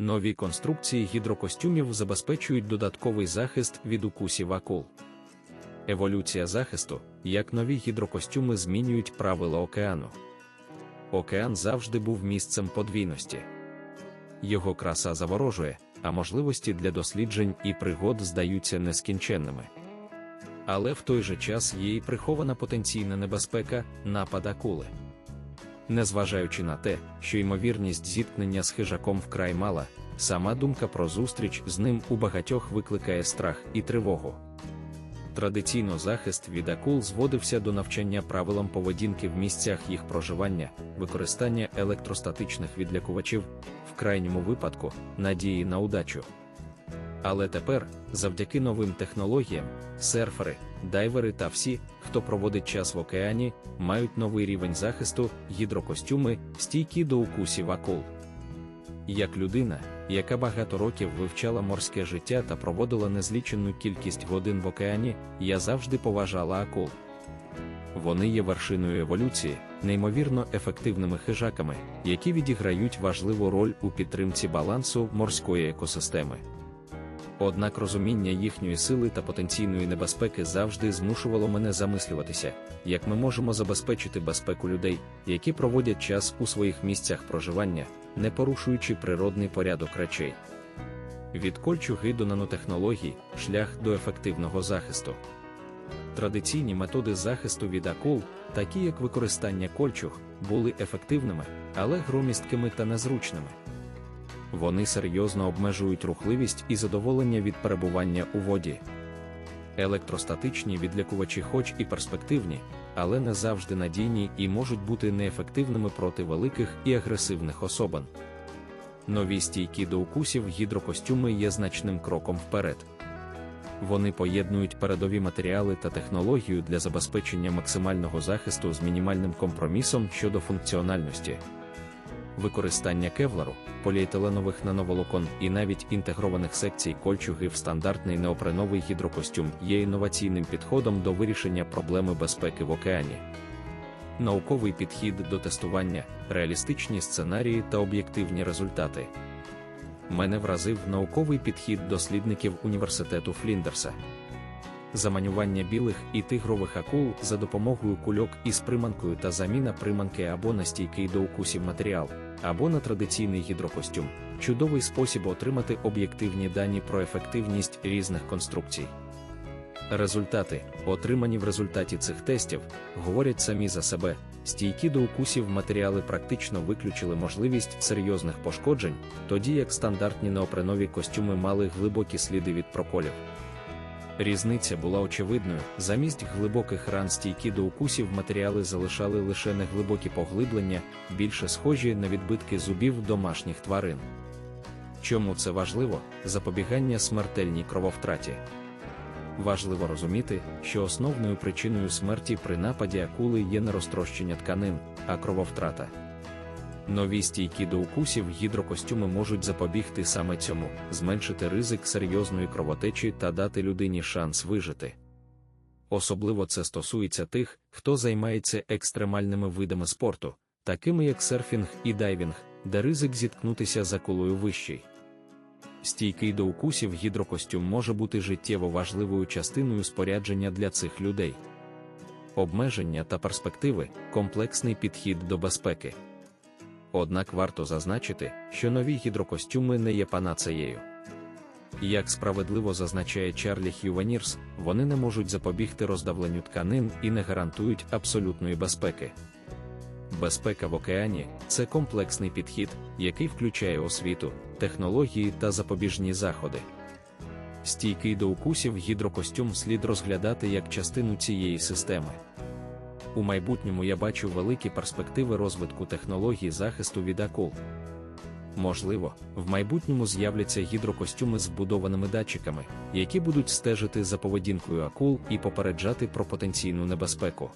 Нові конструкції гідрокостюмів забезпечують додатковий захист від укусів акул. Еволюція захисту, як нові гідрокостюми змінюють правила океану. Океан завжди був місцем подвійності. Його краса заворожує, а можливості для досліджень і пригод здаються нескінченними. Але в той же час є і прихована потенційна небезпека напад акули. Незважаючи на те, що ймовірність зіткнення з хижаком вкрай мала, сама думка про зустріч з ним у багатьох викликає страх і тривогу. Традиційно захист від акул зводився до навчання правилам поведінки в місцях їх проживання, використання електростатичних відлякувачів, в крайньому випадку, надії на удачу. Але тепер, завдяки новим технологіям, серфери, дайвери та всі, хто проводить час в океані, мають новий рівень захисту, гідрокостюми, стійкі до укусів акул. Як людина, яка багато років вивчала морське життя та проводила незлічену кількість годин в океані, я завжди поважала акул. Вони є вершиною еволюції, неймовірно ефективними хижаками, які відіграють важливу роль у підтримці балансу морської екосистеми. Однак розуміння їхньої сили та потенційної небезпеки завжди змушувало мене замислюватися, як ми можемо забезпечити безпеку людей, які проводять час у своїх місцях проживання, не порушуючи природний порядок речей. Від кольчуги до нанотехнологій шлях до ефективного захисту. Традиційні методи захисту від акул, такі як використання кольчуг, були ефективними, але громісткими та незручними. Вони серйозно обмежують рухливість і задоволення від перебування у воді. Електростатичні відлякувачі, хоч і перспективні, але не завжди надійні і можуть бути неефективними проти великих і агресивних особин. Нові стійкі до укусів гідрокостюми є значним кроком вперед. Вони поєднують передові матеріали та технологію для забезпечення максимального захисту з мінімальним компромісом щодо функціональності використання кевлару, поліетиленових нановолокон і навіть інтегрованих секцій кольчуги в стандартний неопреновий гідрокостюм є інноваційним підходом до вирішення проблеми безпеки в океані. Науковий підхід до тестування, реалістичні сценарії та об'єктивні результати. Мене вразив науковий підхід дослідників університету Фліндерса заманювання білих і тигрових акул за допомогою кульок із приманкою та заміна приманки або на стійкий до укусів матеріал, або на традиційний гідрокостюм чудовий спосіб отримати об'єктивні дані про ефективність різних конструкцій. Результати, отримані в результаті цих тестів, говорять самі за себе. Стійкі до укусів матеріали практично виключили можливість серйозних пошкоджень, тоді як стандартні неопренові костюми мали глибокі сліди від проколів. Різниця була очевидною, замість глибоких ран стійкі до укусів матеріали залишали лише неглибокі поглиблення, більше схожі на відбитки зубів домашніх тварин. Чому це важливо? Запобігання смертельній крововтраті. Важливо розуміти, що основною причиною смерті при нападі акули є не розтрощення тканин, а крововтрата. Нові стійкі до укусів гідрокостюми можуть запобігти саме цьому, зменшити ризик серйозної кровотечі та дати людині шанс вижити. Особливо це стосується тих, хто займається екстремальними видами спорту, такими як серфінг і дайвінг, де ризик зіткнутися за кулою вищий. Стійкий до укусів гідрокостюм може бути життєво важливою частиною спорядження для цих людей. Обмеження та перспективи комплексний підхід до безпеки. Однак варто зазначити, що нові гідрокостюми не є панацеєю. Як справедливо зазначає Чарлі Хювенірс, вони не можуть запобігти роздавленню тканин і не гарантують абсолютної безпеки. Безпека в океані це комплексний підхід, який включає освіту, технології та запобіжні заходи. Стійкий до укусів гідрокостюм слід розглядати як частину цієї системи. У майбутньому я бачу великі перспективи розвитку технологій захисту від акул. Можливо, в майбутньому з'являться гідрокостюми з вбудованими датчиками, які будуть стежити за поведінкою акул і попереджати про потенційну небезпеку.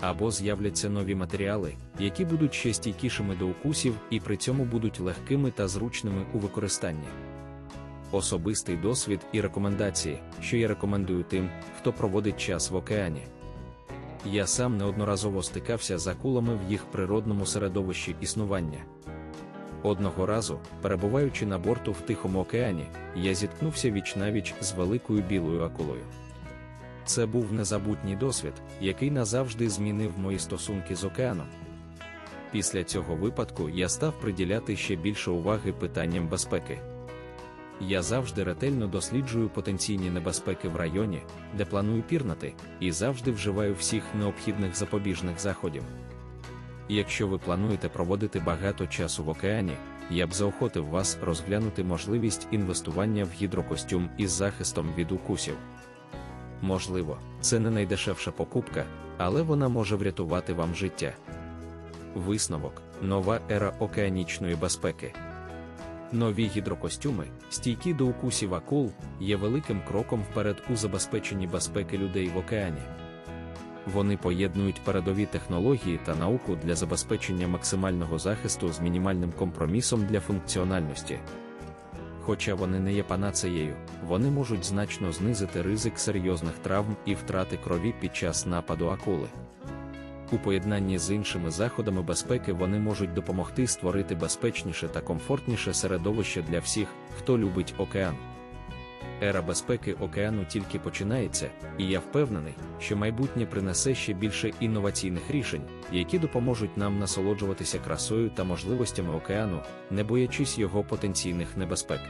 Або з'являться нові матеріали, які будуть ще стійкішими до укусів і при цьому будуть легкими та зручними у використанні. Особистий досвід і рекомендації, що я рекомендую тим, хто проводить час в океані. Я сам неодноразово стикався з акулами в їх природному середовищі існування. Одного разу, перебуваючи на борту в Тихому океані, я зіткнувся віч-навіч з великою білою акулою. Це був незабутній досвід, який назавжди змінив мої стосунки з океаном. Після цього випадку я став приділяти ще більше уваги питанням безпеки. Я завжди ретельно досліджую потенційні небезпеки в районі, де планую пірнати, і завжди вживаю всіх необхідних запобіжних заходів. Якщо ви плануєте проводити багато часу в океані, я б заохотив вас розглянути можливість інвестування в гідрокостюм із захистом від укусів. Можливо, це не найдешевша покупка, але вона може врятувати вам життя. Висновок нова ера океанічної безпеки. Нові гідрокостюми, стійкі до укусів акул, є великим кроком вперед у забезпеченні безпеки людей в океані. Вони поєднують передові технології та науку для забезпечення максимального захисту з мінімальним компромісом для функціональності. Хоча вони не є панацеєю, вони можуть значно знизити ризик серйозних травм і втрати крові під час нападу акули. У поєднанні з іншими заходами безпеки вони можуть допомогти створити безпечніше та комфортніше середовище для всіх, хто любить океан. Ера безпеки океану тільки починається, і я впевнений, що майбутнє принесе ще більше інноваційних рішень, які допоможуть нам насолоджуватися красою та можливостями океану, не боячись його потенційних небезпек.